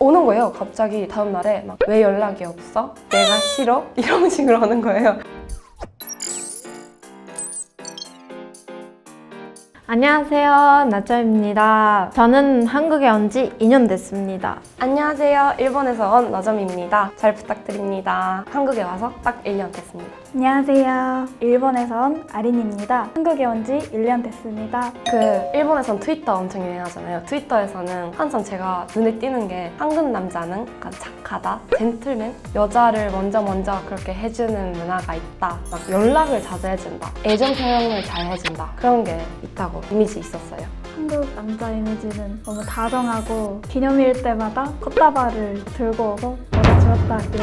오는 거예요. 갑자기 다음 날에 막 왜 연락이 없어? 내가 싫어? 이런 식으로 하는 거예요. 안녕하세요. 나점입니다. 저는 한국에 온 지 2년 됐습니다. 안녕하세요. 일본에서 온 너점입니다. 잘 부탁드립니다. 한국에 와서 딱 1년 됐습니다. 안녕하세요. 일본에서 온 아린입니다. 한국에 온 지 1년 됐습니다. 그 일본에선 트위터 엄청 유행하잖아요. 트위터에서는 항상 제가 눈에 띄는 게 한국 남자는 약간 착하다, 젠틀맨, 여자를 먼저 먼저 그렇게 해주는 문화가 있다. 막 연락을 자주 해준다, 애정 표현을 잘 해준다 그런 게 있다고 이미지 있었어요. 한국 남자 이미지는 너무 다정하고 기념일 때마다 콧다발을 들고 오고 내가 주었다 이렇게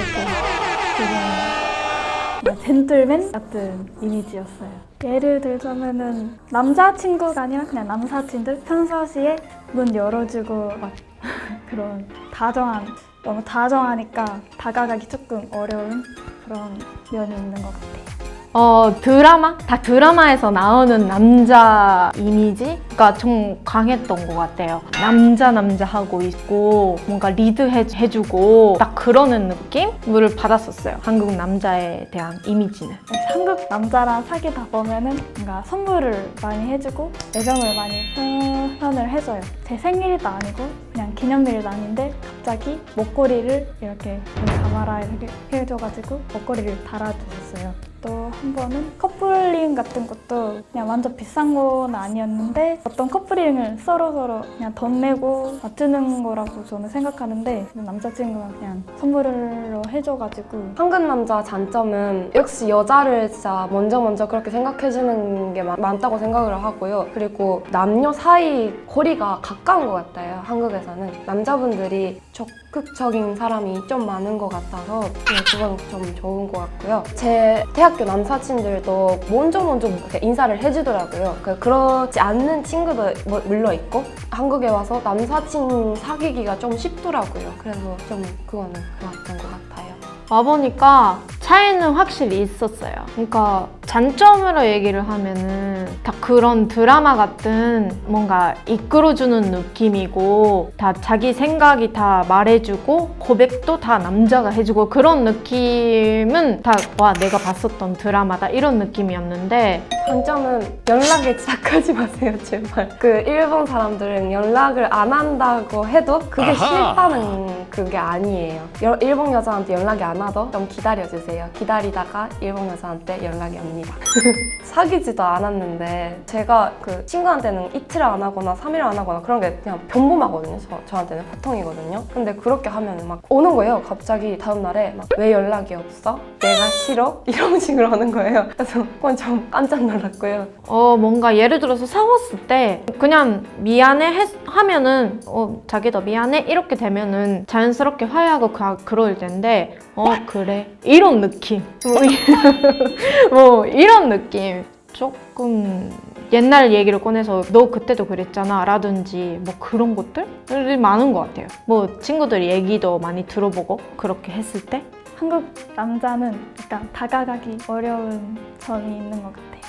되게 젠틀맨 같은 이미지였어요. 예를 들자면은 남자친구가 아니라 그냥 남사친들 평소시에 문 열어주고 막 그런 다정한 너무 다정하니까 다가가기 조금 어려운 그런 면이 있는 것 같아요. 어, 드라마? 다 드라마에서 나오는 남자 이미지가 좀 강했던 것 같아요. 남자 남자 하고 있고 뭔가 리드해주고 딱 그러는 느낌을 받았었어요. 한국 남자에 대한 이미지는. 한국 남자랑 사귀다 보면은 뭔가 선물을 많이 해주고 애정을 많이 표현을 해줘요. 제 생일도 아니고 그냥 기념일도 아닌데 갑자기 목걸이를 이렇게 가마라 이렇게 해줘가지고 목걸이를 달아주셨어요. 또 한 번은 커플링 같은 것도 그냥 완전 비싼 건 아니었는데 어떤 커플링을 서로 서로 그냥 돈 내고 맞추는 거라고 저는 생각하는데 남자친구가 그냥 선물로 해줘가지고 한국 남자 장점은 역시 여자를 진짜 먼저 먼저 그렇게 생각해주는 게 많- 많다고 생각을 하고요. 그리고 남녀 사이 거리가 가까운 것 같아요. 한국에서는 남자분들이 적극적인 사람이 좀 많은 것 같아서 네, 그건 좀 좋은 것 같고요. 제 대학교 남사친들도 먼저 먼저 인사를 해주더라고요. 그- 그렇지 않는 친구도 뭐- 물론 있고 한국에 와서 남사친 사귀기가 좀 쉽더라고요. 그래서 좀 그거는 좋았던 것 같아요. 와보니까 차이는 확실히 있었어요. 그러니까 장점으로 얘기를 하면은 다 그런 드라마 같은 뭔가 이끌어주는 느낌이고 다 자기 생각이 다 말해주고 고백도 다 남자가 해주고 그런 느낌은 다 와 내가 봤었던 드라마다 이런 느낌이었는데 단점은 연락에 시작하지 마세요, 제발. 그 일본 사람들은 연락을 안 한다고 해도 그게 싫다는 그게 아니에요. 여- 일본 여자한테 연락이 안 와도 좀 기다려주세요. 기다리다가 일본 여자한테 연락이 옵니다. 사귀지도 않았는데 제가 그 친구한테는 이틀 안 하거나 3일 안 하거나 그런 게 그냥 변범하거든요. 저, 저한테는 보통이거든요. 근데 그렇게 하면 막 오는 거예요. 갑자기 다음 날에 막 왜 연락이 없어? 내가 싫어? 이런 식으로 하는 거예요. 그래서 그건 좀 깜짝 놀랐고요. 어 뭔가 예를 들어서 싸웠을 때 그냥 미안해 했- 하면은 어 자기도 미안해 이렇게 되면은 자연 스럽게 화해하고 가, 그럴 텐데 어 그래. 이런 느낌. 뭐, 이- 뭐 이런 느낌. 조금 옛날 얘기를 꺼내서 너 그때도 그랬잖아 라든지 뭐 그런 것들이 많은 것 같아요. 뭐 친구들 얘기도 많이 들어보고 그렇게 했을 때. 한국 남자는 약간 다가가기 어려운 점이 있는 것 같아요.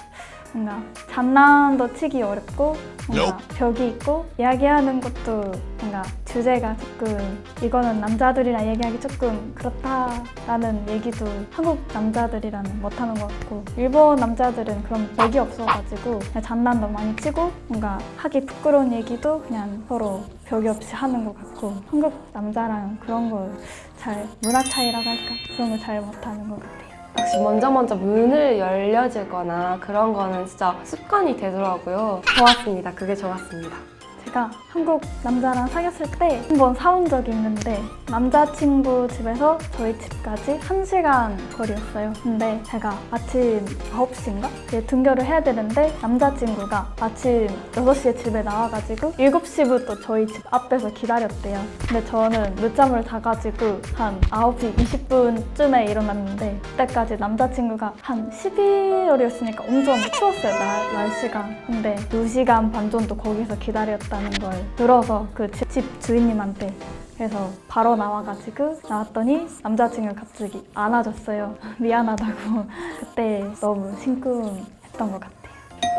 뭔가 장난도 치기 어렵고 뭔가 벽이 있고 이야기하는 것도 뭔가 주제가 조금 이거는 남자들이랑 얘기하기 조금 그렇다라는 얘기도 한국 남자들이랑은 못하는 것 같고 일본 남자들은 그런 벽이 없어가지고 그냥 장난도 많이 치고 뭔가 하기 부끄러운 얘기도 그냥 서로 벽이 없이 하는 것 같고 한국 남자랑 그런 걸 잘 문화 차이라고 할까 그런 걸 잘 못하는 것 같아요. 역시 먼저 먼저 문을 열려주거나 그런 거는 진짜 습관이 되더라고요. 좋았습니다. 그게 좋았습니다. 제가 한국 남자랑 사귀었을 때 한 번 사온 적이 있는데 남자친구 집에서 저희 집까지 1시간 거리였어요. 근데 제가 아침 9시인가? 등교를 해야 되는데 남자친구가 아침 6시에 집에 나와가지고 7시부터 저희 집 앞에서 기다렸대요. 근데 저는 늦잠을 자가지고 한 9시 20분쯤에 일어났는데 그때까지 남자친구가 한 11월이었으니까 엄청 추웠어요, 날, 날씨가. 근데 2시간 반 정도 거기서 기다렸다는 걸 들어서 그 집 주인님한테 그래서 바로 나와가지고 나왔더니 남자친구가 갑자기 안아줬어요. 미안하다고. 그때 너무 심쿵했던 것 같아요.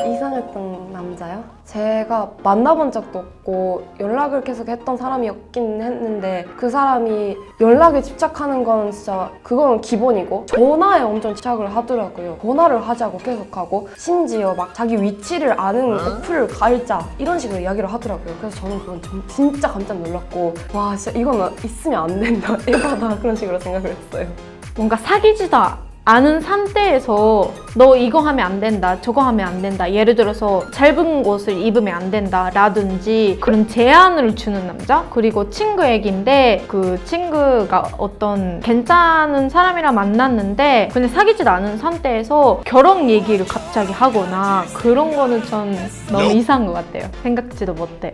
이상했던 남자요? 제가 만나본 적도 없고 연락을 계속 했던 사람이었긴 했는데 그 사람이 연락에 집착하는 건 진짜 그건 기본이고 전화에 엄청 집착을 하더라고요. 전화를 하자고 계속하고 심지어 막 자기 위치를 아는 어플을 가입자 이런 식으로 이야기를 하더라고요. 그래서 저는 그건 좀 진짜 깜짝 놀랐고 와 진짜 이거는 있으면 안 된다 에바다 그런 식으로 생각을 했어요. 뭔가 사귀지도 않은 상태에서 너 이거 하면 안 된다, 저거 하면 안 된다. 예를 들어서 짧은 옷을 입으면 안 된다 라든지 그런 제안을 주는 남자. 그리고 친구 얘기인데 그 친구가 어떤 괜찮은 사람이랑 만났는데 근데 사귀지도 않은 상태에서 결혼 얘기를 갑자기 하거나 그런 거는 전 너무 이상한 것 같아요. 생각지도 못해요.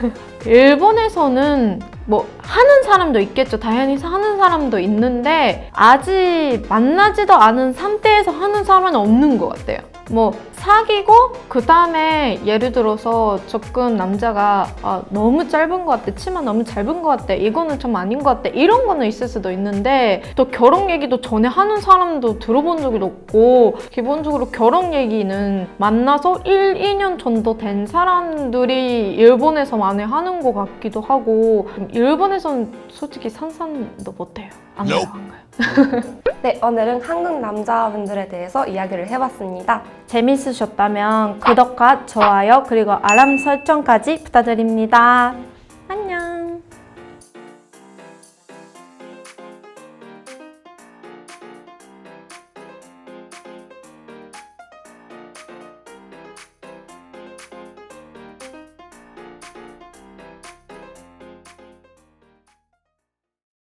일본에서는 뭐 하는 사람도 있겠죠. 당연히 하는 사람도 있는데 아직 만나지도 않은 상태에서 하는 사람은 없는 것 같아요. 뭐 사귀고 그 다음에 예를 들어서 접근 남자가 아, 너무 짧은 것 같아 치마 너무 짧은 것 같아 이거는 좀 아닌 것 같아 이런 거는 있을 수도 있는데 또 결혼 얘기도 전에 하는 사람도 들어본 적이 없고 기본적으로 결혼 얘기는 만나서 1, 2년 정도 된 사람들이 일본에서 많이 하는 것 같기도 하고 일본에서는 솔직히 상상도 못해요. 안 가요 안 가요 네, 오늘은 한국 남자분들에 대해서 이야기를 해봤습니다. 재밌으셨다면 구독과 좋아요 그리고 알람 설정까지 부탁드립니다.